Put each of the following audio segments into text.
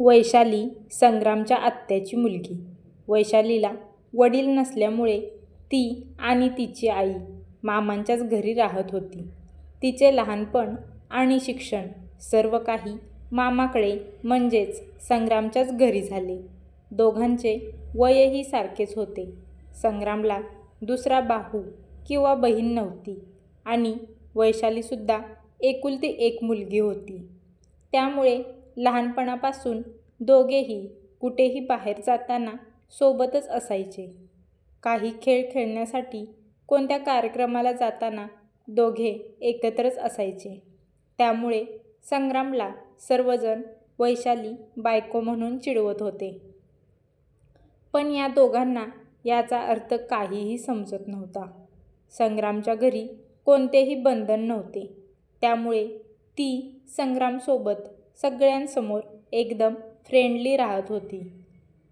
वैशाली संग्रामच्या आत्याची मुलगी. वैशालीला वडील नसल्यामुळे ती आणि तिची आई मामांच्याच घरी राहत होती. तिचे लहानपण आणि शिक्षण सर्व काही मामाकडे म्हणजेच संग्रामच्याच घरी झाले. दोघांचे वयही सारखेच होते. संग्रामला दुसरा भाऊ किंवा बहीण नव्हती आणि वैशालीसुद्धा एकुलती एक मुलगी होती. त्यामुळे लहानपणापासून दोघेही कुठेही बाहेर जाताना सोबतच असायचे. काही खेळ खेळण्यासाठी कोणत्या कार्यक्रमाला जाताना दोघे एकत्रच असायचे. त्यामुळे संग्रामला सर्वजण वैशाली बायको म्हणून चिडवत होते. पण या दोघांना याचा अर्थ काहीही समजत नव्हता. संग्रामच्या घरी कोणतेही बंधन नव्हते. त्यामुळे ती संग्रामसोबत सगळ्यांसमोर एकदम फ्रेंडली राहत होती.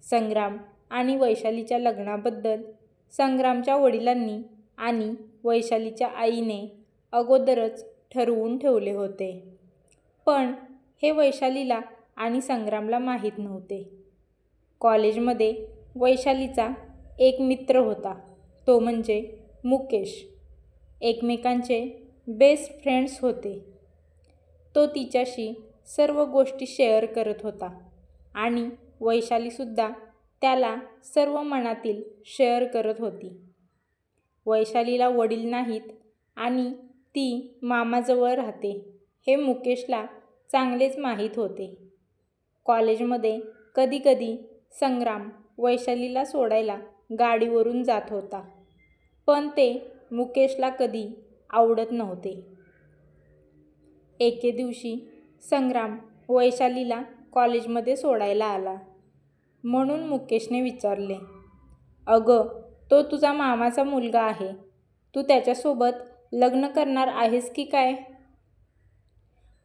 संग्राम आणि वैशालीच्या लग्नाबद्दल संग्रामच्या वडिलांनी आणि वैशालीच्या आईने अगोदरच ठरवून ठेवले होते. पण हे वैशालीला आणि संग्रामला माहीत नव्हते. कॉलेजमध्ये वैशालीचा एक मित्र होता तो म्हणजे मुकेश. एकमेकांचे बेस्ट फ्रेंड्स होते. तो तिच्याशी सर्व गोष्टी शेअर करत होता आणि वैशालीसुद्धा त्याला सर्व मनातील शेअर करत होती. वैशालीला वडील नाहीत आणि ती मामाजवळ राहते हे मुकेशला चांगलेच माहीत होते. कॉलेजमध्ये कधीकधी संग्राम वैशालीला सोडायला गाडीवरून जात होता. पण ते मुकेशला कधी आवडत नव्हते. एके दिवशी संग्राम वैशालीला कॉलेजमध्ये सोडायला आला. म्हणून मुकेशने विचारले, अगं तो तुझा मामाचा मुलगा आहे. तू त्याच्यासोबत लग्न करणार आहेस की काय?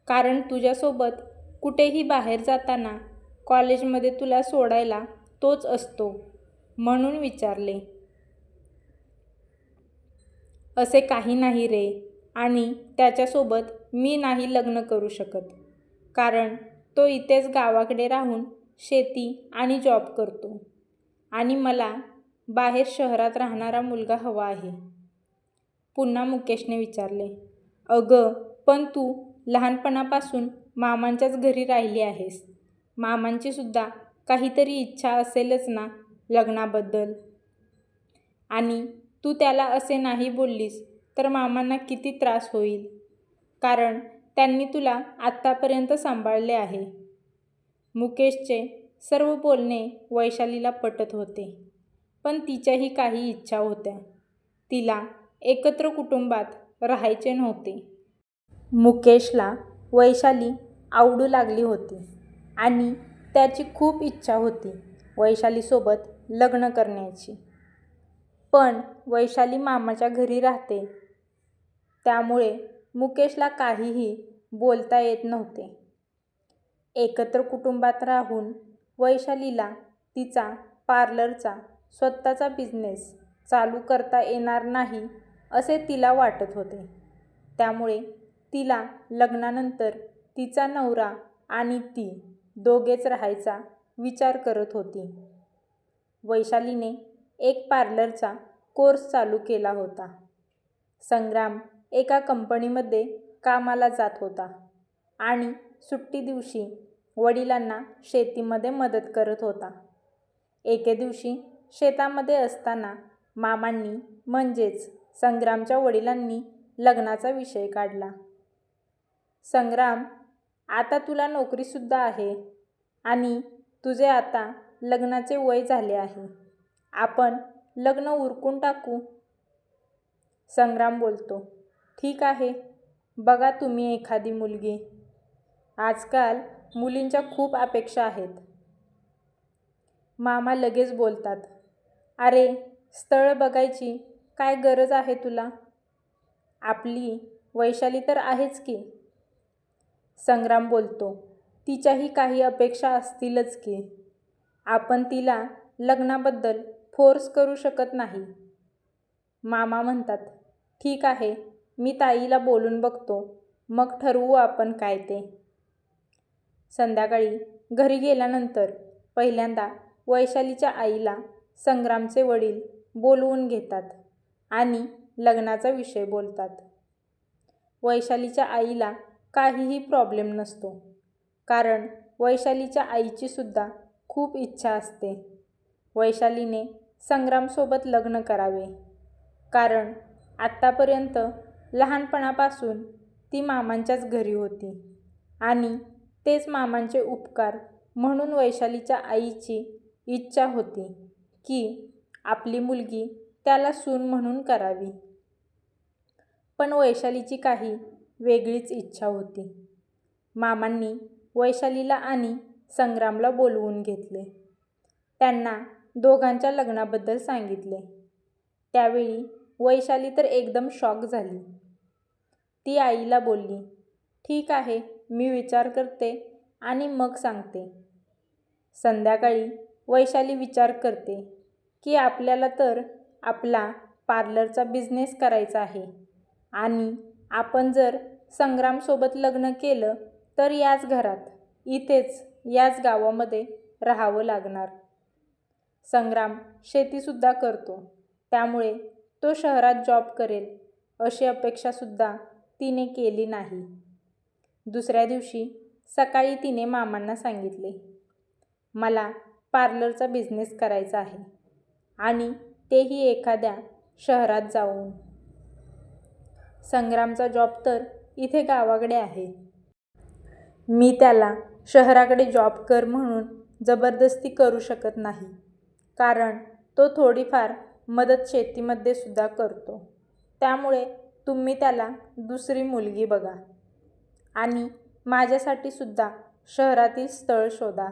कारण तुझ्यासोबत कुठेही बाहेर जाताना कॉलेजमध्ये तुला सोडायला तोच असतो म्हणून विचारले. असे काही नाही रे आणि त्याच्यासोबत मी नाही लग्न करू शकत. कारण तो इथेच गावाकडे राहून शेती आणि जॉब करतो आणि मला बाहेर शहरात राहणारा मुलगा हवा आहे. पुन्हा मुकेशने विचारले, अगं पण तू लहानपणापासून मामांच्याच घरी राहिली आहेस. मामांचीसुद्धा काहीतरी इच्छा असेलच ना लग्नाबद्दल? आणि तू त्याला असे नाही बोललीस तर मामांना किती त्रास होईल. कारण त्यांनी तुला आत्तापर्यंत सांभाळले आहे. मुकेशचे सर्व बोलणे वैशालीला पटत होते. पण तिच्याही काही इच्छा होत्या. तिला एकत्र कुटुंबात राहायचे नव्हते. मुकेशला वैशाली आवडू लागली होती आणि त्याची खूप इच्छा होती वैशालीसोबत लग्न करण्याची. पण वैशाली मामाच्या घरी राहते. त्यामुळे मुकेशला काहीही बोलता येत नव्हते. एकत्र कुटुंबात राहून वैशालीला तिचा पार्लरचा स्वतःचा बिझनेस चालू करता येणार नाही असे तिला वाटत होते. त्यामुळे तिला लग्नानंतर तिचा नवरा आणि ती दोघेच राहायचा विचार करत होती. वैशालीने एक पार्लरचा कोर्स चालू केला होता. संग्राम एका कंपनीमध्ये कामाला जात होता आणि सुट्टी दिवशी वडिलांना शेतीमध्ये मदत करत होता. एके दिवशी शेतामध्ये असताना मामांनी म्हणजेच संग्रामच्या वडिलांनी लग्नाचा विषय काढला. संग्राम आता तुला नोकरीसुद्धा आहे आणि तुझे आता लग्नाचे वय झाले आहे. आपण लग्न उरकून टाकू. संग्राम बोलतो, ठीक आहे. बघा तुम्ही एखादी मुलगी. आजकाल मुलींच्या खूप अपेक्षा आहेत. मामा लगेच बोलतात, अरे स्थळ बघायची काय गरज आहे तुला? आपली वैशाली तर आहेच की. संग्राम बोलतो, तिच्याही काही अपेक्षा असतीलच की. आपण तिला लग्नाबद्दल फोर्स करू शकत नाही. मामा म्हणतात, ठीक आहे मी ताईला बोलून बघतो मग ठरवू आपण काय ते. संध्याकाळी घरी गेल्यानंतर पहिल्यांदा वैशालीच्या आईला संग्रामचे वडील बोलवून घेतात आणि लग्नाचा विषय बोलतात. वैशालीच्या आईला काहीही प्रॉब्लेम नसतो. कारण वैशालीच्या आईचीसुद्धा खूप इच्छा असते, वैशालीने संग्रामसोबत लग्न करावे. कारण आत्तापर्यंत लहानपणापासून ती मामांच्याच घरी होती आणि तेच मामांचे उपकार म्हणून वैशालीच्या आईची इच्छा होती की आपली मुलगी त्याला सून म्हणून करावी. पण वैशालीची काही वेगळीच इच्छा होती. मामांनी वैशालीला आणि संग्रामला बोलवून घेतले. त्यांना दोघांच्या लग्नाबद्दल सांगितले. त्यावेळी वैशाली तर एकदम शॉक झाली. ती आईला बोलली, ठीक आहे मी विचार करते आणि मग सांगते. संध्याकाळी वैशाली विचार करते की आपल्याला तर आपला पार्लरचा बिझनेस करायचा आहे आणि आपण जर संग्रामसोबत लग्न केलं तर याच घरात, इथेच याच गावामध्ये राहावं लागणार. संग्राम शेतीसुद्धा करतो त्यामुळे तो शहरात जॉब करेल अशी अपेक्षासुद्धा तिने केली नाही. दुसऱ्या दिवशी सकाळी तिने मामांना सांगितले, मला पार्लरचा बिझनेस करायचा आहे आणि तेही एखाद्या शहरात जाऊन. संग्रामचा जॉब तर इथे गावाकडे आहे. मी त्याला शहराकडे जॉब कर म्हणून जबरदस्ती करू शकत नाही. कारण तो थोडीफार मदत शेतीमध्ये सुद्धा करतो. त्यामुळे तुम्ही त्याला दुसरी मुलगी बघा आणि माझ्यासाठीसुद्धा शहरातील स्थळ शोधा.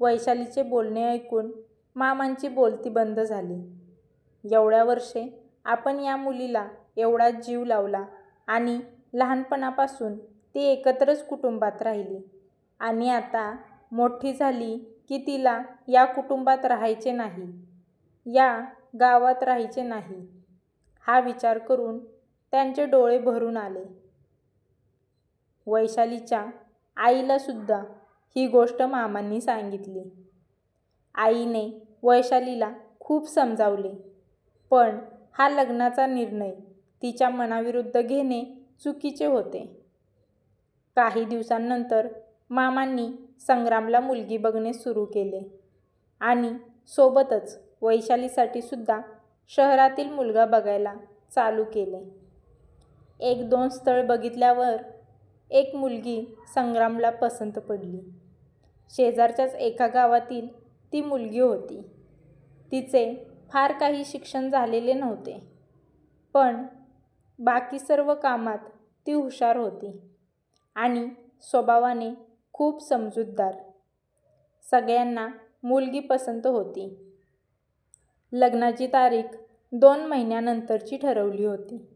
वैशालीचे बोलणे ऐकून मामांची बोलती बंद झाली. एवढ्या वर्षे आपण या मुलीला एवढा जीव लावला आणि लहानपणापासून ती एकत्रच कुटुंबात राहिली आणि आता मोठी झाली की तिला या कुटुंबात राहायचे नाही, या गावात राहायचे नाही, हा विचार करून त्यांचे डोळे भरून आले. वैशालीच्या आईलासुद्धा ही गोष्ट मामांनी सांगितली. आईने वैशालीला खूप समजावले, पण हा लग्नाचा निर्णय तिच्या मनाविरुद्ध घेणे चुकीचे होते. काही दिवसांनंतर मामांनी संग्रामला मुलगी बघणे सुरू केले आणि सोबतच वैशालीसाठी सुद्धा शहरातील मुलगा बघायला चालू केले. एक दोन स्थळ बघितल्यावर एक मुलगी संग्रामला पसंत पडली. शेजारच्याच एका गावातील ती मुलगी होती. तिचे फार काही शिक्षण झालेले नव्हते, पण बाकी सर्व कामात ती हुशार होती आणि स्वभावाने खूप समजूतदार. सगळ्यांना मुलगी पसंत होती. लग्नाची तारीख दोन महिन्यानंतरची ठरवली होती.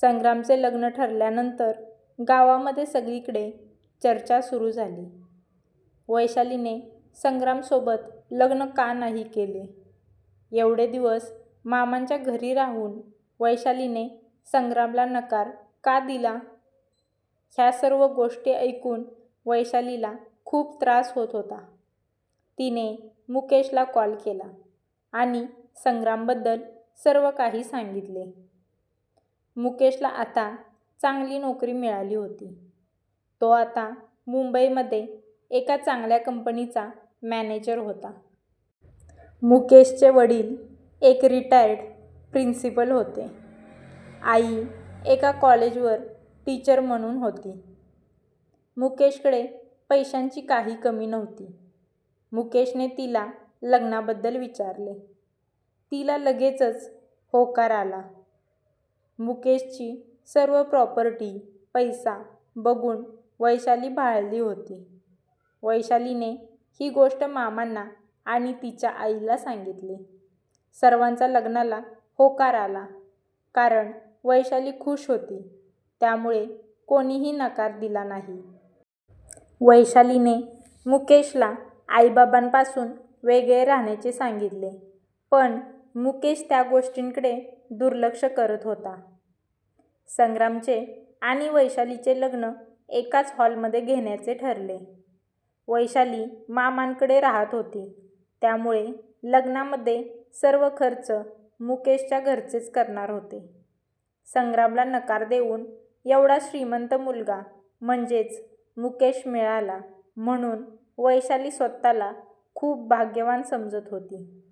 संग्रामचे लग्न ठरल्यानंतर गावामध्ये सगळीकडे चर्चा सुरू झाली. वैशालीने संग्रामसोबत लग्न का नाही केले? एवढे दिवस मामांच्या घरी राहून वैशालीने संग्रामला नकार का दिला? ह्या सर्व गोष्टी ऐकून वैशालीला खूप त्रास होत होता. तिने मुकेशला कॉल केला आणि संग्रामबद्दल सर्व काही सांगितले. मुकेशला आता चांगली नोकरी मिळाली होती. तो आता मुंबईमध्ये एका चांगल्या कंपनीचा मॅनेजर होता. मुकेशचे वडील एक रिटायर्ड प्रिन्सिपल होते. आई एका कॉलेजवर टीचर म्हणून होती. मुकेशकडे पैशांची काही कमी नव्हती. मुकेशने तिला लग्नाबद्दल विचारले. तिला लगेचच होकार आला. मुकेशची सर्व प्रॉपर्टी, पैसा बघून वैशाली भाळली होती. वैशालीने ही गोष्ट मामांना आणि तिच्या आईला सांगितली. सर्वांचा लग्नाला होकार आला. कारण वैशाली खुश होती त्यामुळे कोणीही नकार दिला नाही. वैशालीने मुकेशला आईबाबांपासून वेगळे राहण्याचे सांगितले, पण मुकेश त्या गोष्टींकडे दुर्लक्ष करत होता. संग्रामचे आणि वैशालीचे लग्न एकाच हॉलमध्ये घेण्याचे ठरले. वैशाली मामांकडे राहत होती त्यामुळे लग्नामध्ये सर्व खर्च मुकेशच्या घरचेच करणार होते संग्रामला नकार देऊन एवढा श्रीमंत मुलगा म्हणजेच मुकेश मिळाला म्हणून वैशाली स्वतःला खूप भाग्यवान समजत होती.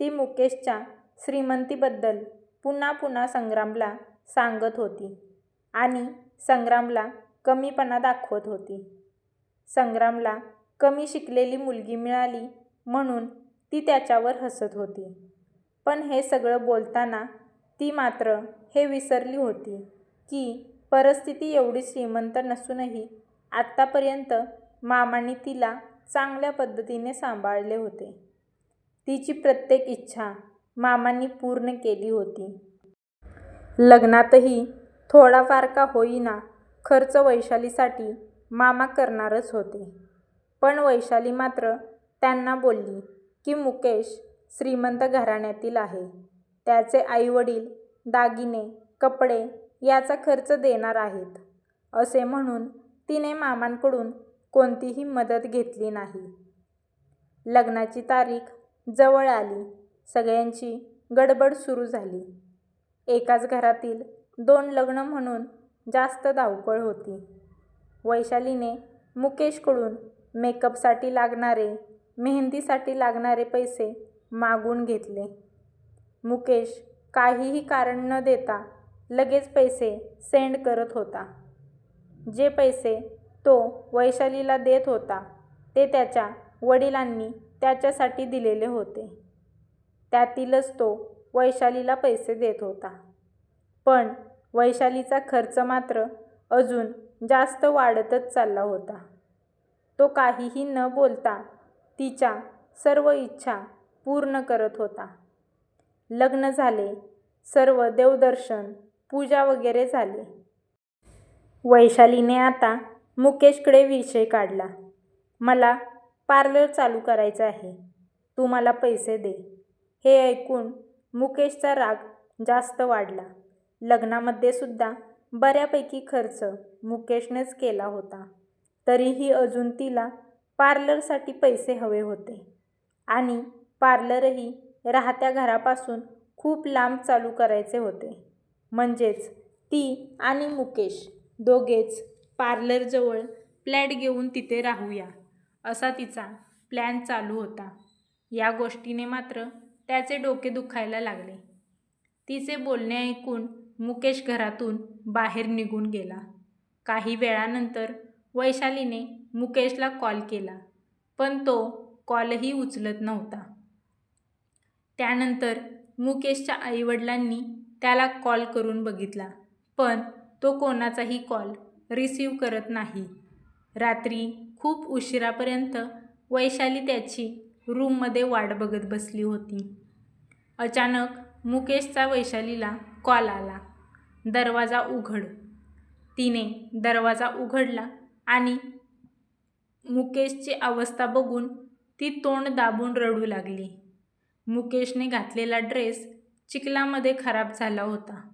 ती मुकेशच्या श्रीमंतीबद्दल पुन्हा पुन्हा संग्रामला सांगत होती आणि संग्रामला कमीपणा दाखवत होती. संग्रामला कमी शिकलेली मुलगी मिळाली म्हणून ती त्याच्यावर हसत होती. पण हे सगळं बोलताना ती मात्र हे विसरली होती की परिस्थिती एवढी श्रीमंत नसूनही आत्तापर्यंत मामाने तिला चांगल्या पद्धतीने सांभाळले होते. तिची प्रत्येक इच्छा मामांनी पूर्ण केली होती. लग्नातही थोडाफार का होईना खर्च वैशालीसाठी मामा करणारच होते. पण वैशाली मात्र त्यांना बोलली की मुकेश श्रीमंत घराण्यातील आहे. त्याचे आईवडील दागिने कपडे याचा खर्च देणार आहेत असे म्हणून तिने मामांकडून कोणतीही मदत घेतली नाही. लग्नाची तारीख जवळ आली. सगळ्यांची गडबड सुरू झाली. एकाच घरातील दोन लग्न म्हणून जास्त धावपळ होती. वैशालीने मुकेशकडून मेकअपसाठी लागणारे मेहंदीसाठी लागणारे पैसे मागून घेतले. मुकेश काहीही कारण न देता लगेच पैसे सेंड करत होता. जे पैसे तो वैशालीला देत होता. ते त्याच्या वडिलांनी त्याच्यासाठी दिलेले होते. त्यातीलच तो वैशालीला पैसे देत होता. पण वैशालीचा खर्च मात्र अजून जास्त वाढतच चालला होता. तो काहीही न बोलता तिच्या सर्व इच्छा पूर्ण करत होता. लग्न झाले सर्व देवदर्शन पूजा वगैरे झाले. वैशालीने आता मुकेशकडे विषय काढला. मला पार्लर चालू करायचं आहे. तू मला पैसे दे. हे ऐकून मुकेशचा राग जास्त वाढला. लग्नामध्ये सुद्धा बऱ्यापैकी खर्च मुकेशनेच केला होता. तरीही अजून तिला पार्लरसाठी पैसे हवे होते. आणि पार्लरही राहत्या घरापासून खूप लांब चालू करायचे होते. म्हणजेच ती आणि मुकेश दोघेच पार्लरजवळ फ्लॅट घेऊन तिथे राहूया असा तिचा प्लॅन चालू होता. या गोष्टीने मात्र त्याचे डोके दुखायला लागले. तिचे बोलणे ऐकून मुकेश घरातून बाहेर निघून गेला. काही वेळानंतर वैशालीने मुकेशला कॉल केला पण तो कॉलही उचलत नव्हता. त्यानंतर मुकेशच्या आईवडिलांनी त्याला कॉल करून बघितला पण तो कोणाचाही कॉल रिसीव करत नाही. रात्री खूप उशिरापर्यंत वैशाली त्याची रूममध्ये वाट बघत बसली होती. अचानक मुकेशचा वैशालीला कॉल आला. दरवाजा उघड. तिने दरवाजा उघडला आणि मुकेशची अवस्था बघून ती तोंड दाबून रडू लागली. मुकेशने घातलेला ड्रेस चिखलामध्ये खराब झाला होता.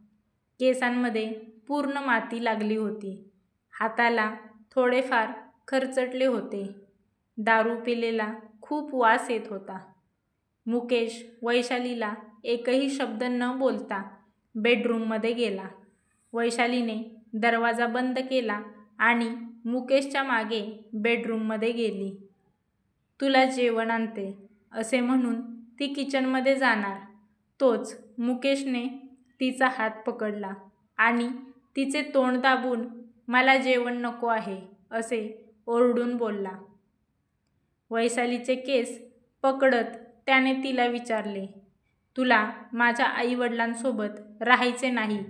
केसांमध्ये पूर्ण माती लागली होती. हाताला थोडेफार खरचटले होते. दारू पिलेला खूप वास येत होता. मुकेश वैशालीला एकही शब्द न बोलता बेडरूममध्ये गेला. वैशालीने दरवाजा बंद केला आणि मुकेशच्या मागे बेडरूममध्ये गेली. तुला जेवण आणते असे म्हणून ती किचनमध्ये जाणार. तोच मुकेशने तिचा हात पकडला आणि तिचे तोंड दाबून मला जेवण नको आहे असे ओरडून बोलला. वैशालीचे केस पकडत त्याने तिला विचारले तुला माझ्या आईवडिलांसोबत राहायचे नाही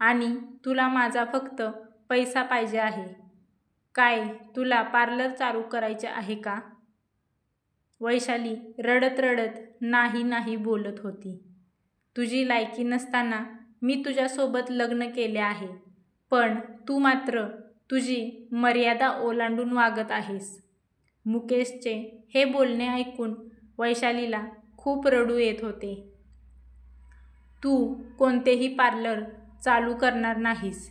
आणि तुला माझा फक्त पैसा पाहिजे आहे. काय तुला पार्लर चालू करायचे आहे का? वैशाली रडत रडत नाही नाही बोलत होती. तुझी लायकी नसताना मी तुझ्यासोबत लग्न केले आहे. पण तू मात्र तुझी मर्यादा ओलांडून वागत आहेस. मुकेशचे हे बोलणे ऐकून वैशालीला खूप रडू येत होते. तू कोणतेही पार्लर चालू करणार नाहीस.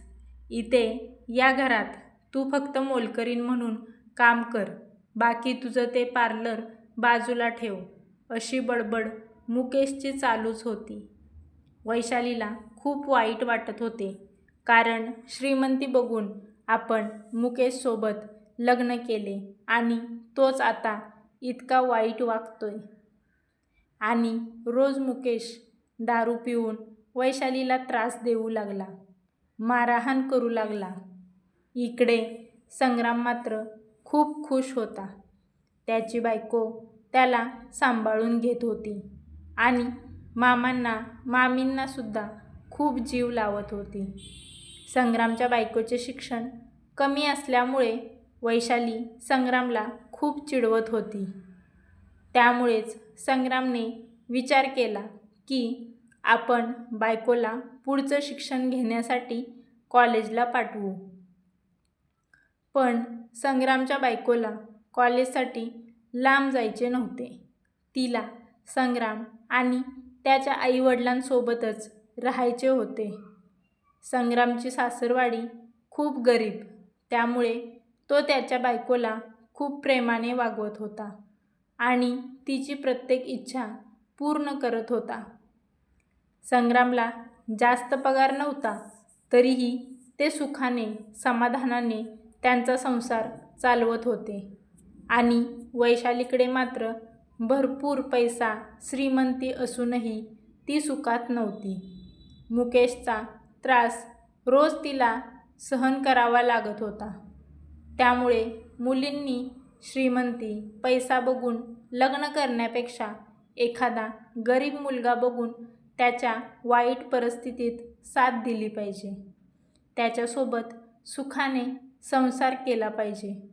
इथे या घरात तू फक्त मोलकरीन म्हणून काम कर. बाकी तुझं ते पार्लर बाजूला ठेव अशी बडबड मुकेशची चालूच होती. वैशालीला खूप वाईट वाटत होते. कारण श्रीमंती बघून आपण मुकेशसोबत लग्न केले आणि तोच आता इतका वाईट वागतोय. आणि रोज मुकेश दारू पिऊन वैशालीला त्रास देऊ लागला मारहाण करू लागला. इकडे संग्राम मात्र खूप खुश होता. त्याची बायको त्याला सांभाळून घेत होती आणि मामांना मामींनासुद्धा खूप जीव लावत होती. संग्रामच्या बायकोचे शिक्षण कमी असल्यामुळे वैशाली संग्रामला खूप चिडवत होती. त्यामुळेच संग्रामने विचार केला की आपण बायकोला पुढचं शिक्षण घेण्यासाठी कॉलेजला पाठवू. पण संग्रामच्या बायकोला कॉलेजसाठी लांब जायचे नव्हते. तिला संग्राम आणि त्याच्या आईवडिलांसोबतच राहायचे होते. संग्रामची सासरवाडी खूप गरीब. त्यामुळे तो त्याच्या बायकोला खूप प्रेमाने वागवत होता आणि तिची प्रत्येक इच्छा पूर्ण करत होता. संग्रामला जास्त पगार नव्हता तरीही ते सुखाने समाधानाने त्यांचा संसार चालवत होते आणि वैशालीकडे मात्र भरपूर पैसा श्रीमंती असूनही ती सुखात नव्हती. मुकेशचा त्रास रोज तिला सहन करावा लागत होता. त्यामुळे मुलींनी श्रीमंती पैसा बघून लग्न करण्यापेक्षा एखादा गरीब मुलगा बघून त्याच्या वाईट परिस्थितीत साथ दिली पाहिजे. त्याच्यासोबत सुखाने संसार केला पाहिजे.